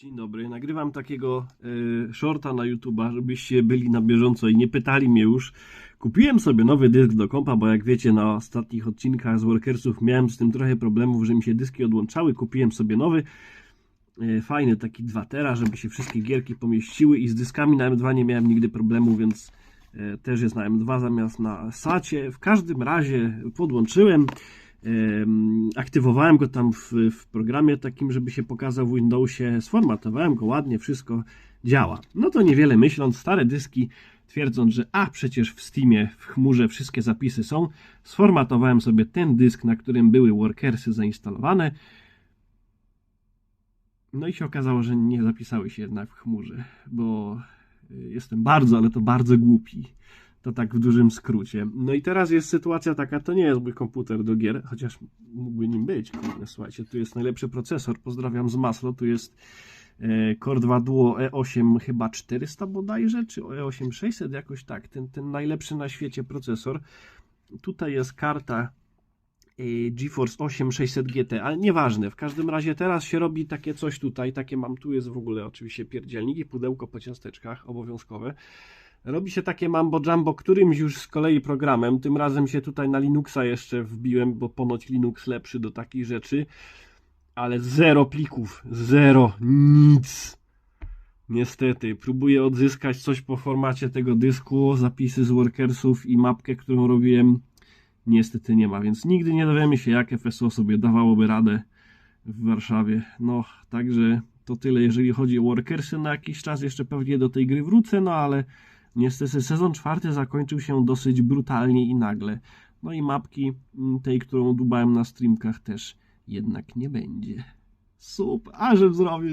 Dzień dobry, nagrywam takiego y, shorta na YouTube'a, żebyście byli na bieżąco i nie pytali mnie już. Kupiłem sobie nowy dysk do kompa, bo jak wiecie na ostatnich odcinkach z Workersów miałem z tym trochę problemów, że mi się dyski odłączały. Kupiłem sobie nowy, y, fajny taki 2 tera, żeby się wszystkie gierki pomieściły i z dyskami na M2 nie miałem nigdy problemu, więc y, też jest na M2 zamiast na SACie. W każdym razie podłączyłem. Em, aktywowałem go tam w, w programie takim, żeby się pokazał w Windowsie, sformatowałem go ładnie, wszystko działa. No to niewiele myśląc, stare dyski twierdząc, że a przecież w Steamie w chmurze wszystkie zapisy są, sformatowałem sobie ten dysk, na którym były workersy zainstalowane. No i się okazało, że nie zapisały się jednak w chmurze, bo y, jestem bardzo, ale to bardzo głupi. To tak w dużym skrócie. No i teraz jest sytuacja taka, to nie jest mój komputer do gier, chociaż mógłby nim być. Kurde, słuchajcie, tu jest najlepszy procesor. Pozdrawiam z masło. Tu jest e, Core 2 Duo E8 chyba 400 bodajże, czy E8 600 jakoś tak. Ten, ten najlepszy na świecie procesor. Tutaj jest karta e, GeForce 8 600 GT, ale nieważne. W każdym razie teraz się robi takie coś tutaj. Takie mam, tu jest w ogóle oczywiście pierdzielnik i pudełko po ciasteczkach obowiązkowe. Robi się takie mambo jumbo którymś już z kolei programem. Tym razem się tutaj na Linuxa jeszcze wbiłem, bo ponoć Linux lepszy do takich rzeczy. Ale zero plików, zero, nic. Niestety, próbuję odzyskać coś po formacie tego dysku, zapisy z workersów i mapkę, którą robiłem. Niestety nie ma, więc nigdy nie dowiemy się, jak FSO sobie dawałoby radę w Warszawie. No, także to tyle, jeżeli chodzi o workersy. Na jakiś czas jeszcze pewnie do tej gry wrócę, no ale niestety sezon czwarty zakończył się dosyć brutalnie i nagle. No i mapki mm, tej, którą dubałem na streamkach też jednak nie będzie. Super, a że zrobię.